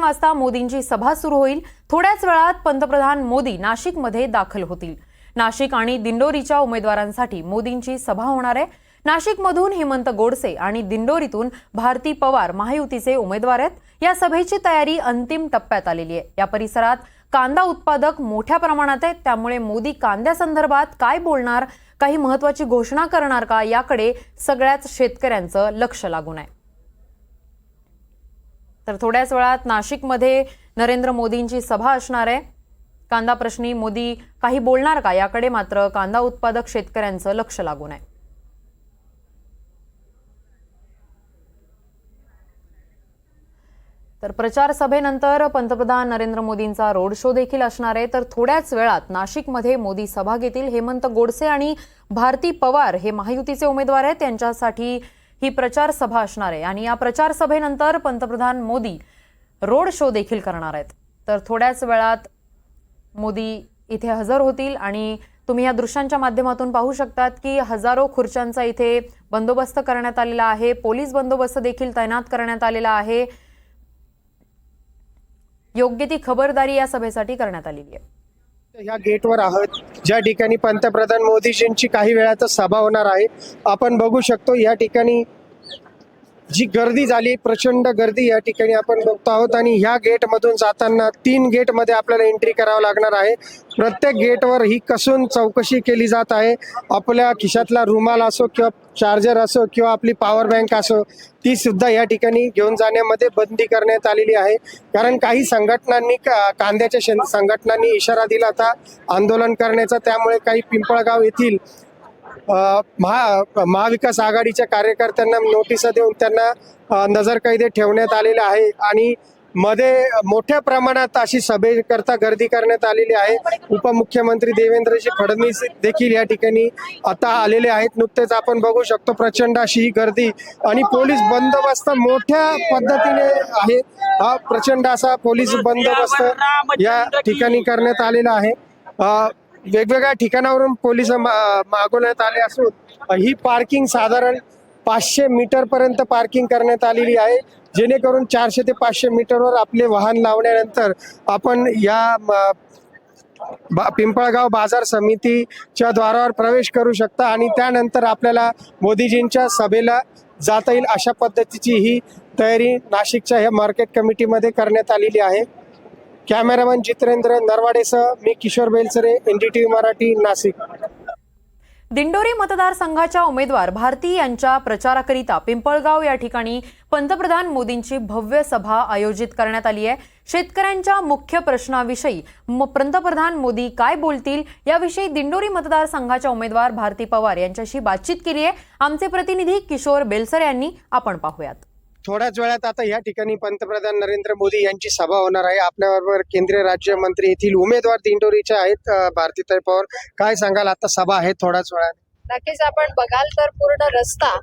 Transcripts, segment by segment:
वाजता मोदींची सभा सुरू होईल. थोड्याच वेळात पंतप्रधान मोदी नाशिकमध्ये दाखल होतील. नाशिक आणि दिंडोरीच्या उमेदवारांसाठी मोदींची सभा होणार आहे. नाशिकमधून हेमंत गोडसे आणि दिंडोरीतून भारती पवार महायुतीचे उमेदवार आहेत. या सभेची तयारी अंतिम टप्प्यात आलेली आहे. या परिसरात कांदा उत्पादक मोठ्या प्रमाणात आहेत. त्यामुळे मोदी कांद्यासंदर्भात काय बोलणार काही महत्वाची घोषणा करणार का याकडे सगळ्याच शेतकऱ्यांचं लक्ष लागून आहे. तर थोड्याच वेळात नाशिकमध्ये नरेंद्र मोदींची सभा असणार आहे. कांदा प्रश्नी मोदी काही बोलणार का? याकडे मात्र कांदा उत्पादक शेतकऱ्यांचं लक्ष लागून आहे. तर प्रचार सभेनंतर पंतप्रधान नरेंद्र मोदींचा रोड शो देखील असणार आहे. तर थोड्याच वेळात नाशिकमध्ये मोदी सभा घेतील हेमंत गोडसे आणि भारती पवार हे महायुतीचे उमेदवार आहेत. त्यांच्यासाठी ही प्रचार सभा असणार आहे. आणि या प्रचार सभेनंतर पंतप्रधान मोदी रोड शो देखील करणार आहेत. तर थोड्याच वेळात मोदी इथे हजर होतील आणि तुम्ही या दृश्यांच्या माध्यमातून पाहू शकतात की हजारो खुर्च्यांचा इथे बंदोबस्त करण्यात आलेला आहे. पोलीस बंदोबस्त देखील तैनात करण्यात आलेला आहे. योग्य ती खबरदारी या सभेसाठी करण्यात आलेली आहे. या गेटवर आहोत. ज्या ठिकाणी पंतप्रधान मोदीजींची काही वेळातच सभा होणार आहे. आपण बघू शकतो या ठिकाणी जी गर्दी झाली प्रचंड गर्दी या ठिकाणी आपण बघतो आहोत आणि ह्या गेटमधून जाताना तीन गेटमध्ये आपल्याला एंट्री करावं लागणार आहे. प्रत्येक गेटवर ही कसून चौकशी केली जात आहे. आपल्या खिशातला रुमाल असो किंवा चार्जर असो किंवा आपली पॉवर बँक असो ती सुद्धा या ठिकाणी घेऊन जाण्यामध्ये बंदी करण्यात आलेली आहे. कारण काही संघटनांनी का- कांद्याच्या संघटनांनी इशारा दिला होता आंदोलन करण्याचा. त्यामुळे काही पिंपळगाव येथील महा महाविकास आघाडीच्या कार्यकर्त्यांना नोटिसा देऊन त्यांना नजरकैदे ठेवण्यात आलेले आहे आणि मध्ये मोठ्या प्रमाणात अशी सभेकरता गर्दी करण्यात आलेली आहे. उपमुख्यमंत्री देवेंद्रजी फडणवीस देखील या ठिकाणी आता आलेले आहेत. नुकतेच आपण बघू शकतो प्रचंड अशी ही गर्दी आणि पोलीस बंदोबस्त मोठ्या पद्धतीने आहे. हा प्रचंड असा पोलीस बंदोबस्त या ठिकाणी करण्यात आलेला आहे. वेगवेगळ्या ठिकाणावरून पोलीस मा- मागवण्यात आले असून ही पार्किंग साधारण पाचशे मीटर पर्यंत पार्किंग करण्यात आलेली आहे. जेणेकरून चारशे ते पाचशे मीटरवर आपले वाहन लावल्यानंतर आपण या म- बा- पिंपळगाव बाजार समितीच्या द्वारावर प्रवेश करू शकता आणि त्यानंतर आपल्याला मोदीजींच्या सभेला जाता येईल अशा पद्धतीची ही तयारी नाशिकच्या ह्या मार्केट कमिटीमध्ये करण्यात आलेली आहे. कॅमेरामॅन जितेंद्र नरवाडेसह मी किशोर बेलसरे एनडीटीव्ही मराठी नाशिक. दिंडोरी मतदारसंघाच्या उमेदवार भारती यांच्या प्रचाराकरिता पिंपळगाव या ठिकाणी पंतप्रधान मोदींची भव्य सभा आयोजित करण्यात आली आहे. शेतकऱ्यांच्या मुख्य प्रश्नाविषयी पंतप्रधान मोदी काय बोलतील याविषयी दिंडोरी मतदारसंघाच्या उमेदवार भारती पवार यांच्याशी बातचीत केली आहे. आमचे प्रतिनिधी किशोर बेलसर यांनी आपण पाहूयात. थोड्याच वेळात आता या ठिकाणी पंतप्रधान नरेंद्र मोदी यांची सभा होणार आहे. आपल्याबरोबर केंद्रीय राज्यमंत्री येथील उमेदवार दिंडोरीचे आहेत अ, भारतीताई पवार. काय सांगाल? आता सभा आहे थोड्याच वेळात. नक्कीच आपण बघाल तर पूर्ण रस्ता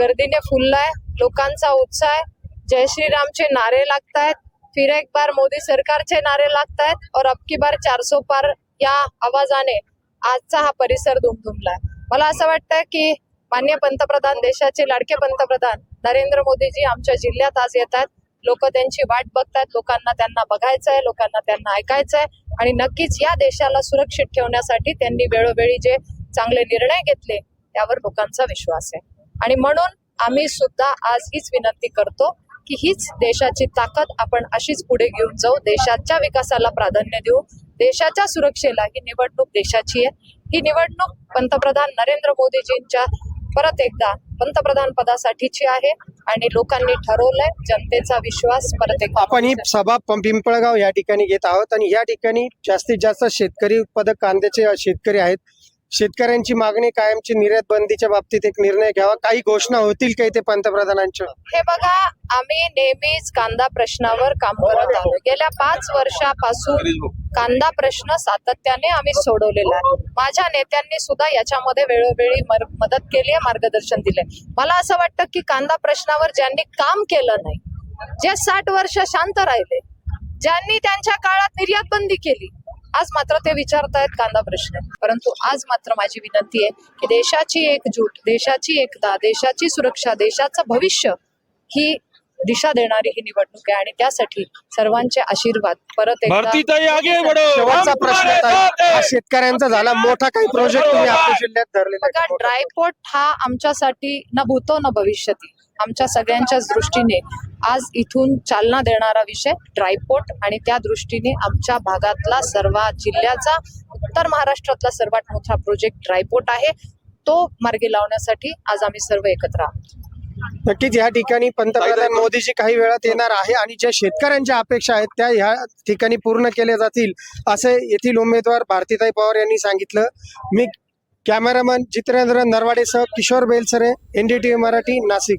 गर्दीने फुललाय लोकांचा उत्साह आहे. जय श्रीरामचे नारे लागतायत फिर एक बार मोदी सरकारचे नारे लागतायत और अब की बार चारसो पार या आवाजाने आजचा हा परिसर दुमदुमलाय मला असं वाटतं की मान्य पंतप्रधान देशाचे लाडके पंतप्रधान नरेंद्र मोदीजी आमच्या जिल्ह्यात आज येत आहेत लोक त्यांची वाट बघतायत लोकांना त्यांना बघायचं आहे लोकांना त्यांना ऐकायचं आहे आणि नक्कीच या देशाला सुरक्षित ठेवण्यासाठी त्यांनी वेळोवेळी जे चांगले निर्णय घेतले त्यावर लोकांचा विश्वास आहे. आणि म्हणून आम्ही सुद्धा आज हीच विनंती करतो की हीच देशाची ताकद आपण अशीच पुढे घेऊन जाऊ. देशाच्या विकासाला प्राधान्य देऊ. देशाच्या सुरक्षेला ही निवडणूक देशाची आहे. ही निवडणूक पंतप्रधान नरेंद्र मोदीजींच्या परत एकदा पंतप्रधान पदासाठीची आहे आणि लोकांनी ठरवलंय जनतेचा विश्वास परत आपण ही सभा पिंपळगाव या ठिकाणी घेत आहोत आणि या ठिकाणी जास्तीत जास्त शेतकरी उत्पादक कांद्याचे शेतकरी आहेत. शेतकऱ्यांची मागणी कायमची निर्यात बंदीच्या बाबतीत एक निर्णय घ्यावा. काही घोषणा होतील काही ते पंतप्रधानांच्या? हे बघा आम्ही नेहमीच कांदा प्रश्नावर काम करत आहोत. गेल्या पाच वर्षापासून कांदा प्रश्न सातत्याने आम्ही सोडवलेला आहे. माझ्या नेत्यांनी सुद्धा याच्यामध्ये वेळोवेळी मदत केली आहे मार्गदर्शन दिले मला असं वाटतं की कांदा प्रश्नावर ज्यांनी काम केलं नाही जे साठ वर्ष शांत राहिले ज्यांनी त्यांच्या काळात निर्यात बंदी केली आज मात्र ते विचारतायत कांदा प्रश्न. परंतु आज मात्र माझी विनंती आहे की देशाची एकजूट देशाची एकता देशाची सुरक्षा देशाचं भविष्य ही दिशा देणारी ही निवडणूक आहे आणि त्यासाठी सर्वांचे आशीर्वाद परत एकदा भारती ताई आगे बढ़ो शेवटचा प्रश्न ताई. हा. शेतकऱ्यांचा झाला मोठा काही प्रोजेक्ट तुम्ही आपल्या जिल्ह्यात धरलेला बघा आहे? ड्रायपोर्ट हा आमच्यासाठी न भूतो न भविष्यती आमच्या सगळ्यांच्याच दृष्टीने आज इथून चालना देणारा विषय ड्रायपोर्ट आणि त्या दृष्टीने आमच्या भागातला सर्वात जिल्ह्याचा उत्तर महाराष्ट्रातला सर्वात मोठा प्रोजेक्ट ड्रायपोर्ट आहे तो मार्गी लावण्यासाठी आज आम्ही सर्व एकत्र आहोत नक्कीच या ठिकाणी पंतप्रधान मोदीजी काही वेळात येणार आहे आणि ज्या शेतकऱ्यांच्या अपेक्षा आहेत त्या ह्या ठिकाणी पूर्ण केल्या जातील असे येथील उमेदवार भारतीताई पवार यांनी सांगितलं. मी कॅमेरामन जितेंद्र नरवाडेसह किशोर बेलसरे एनडीटीव्ही मराठी नाशिक.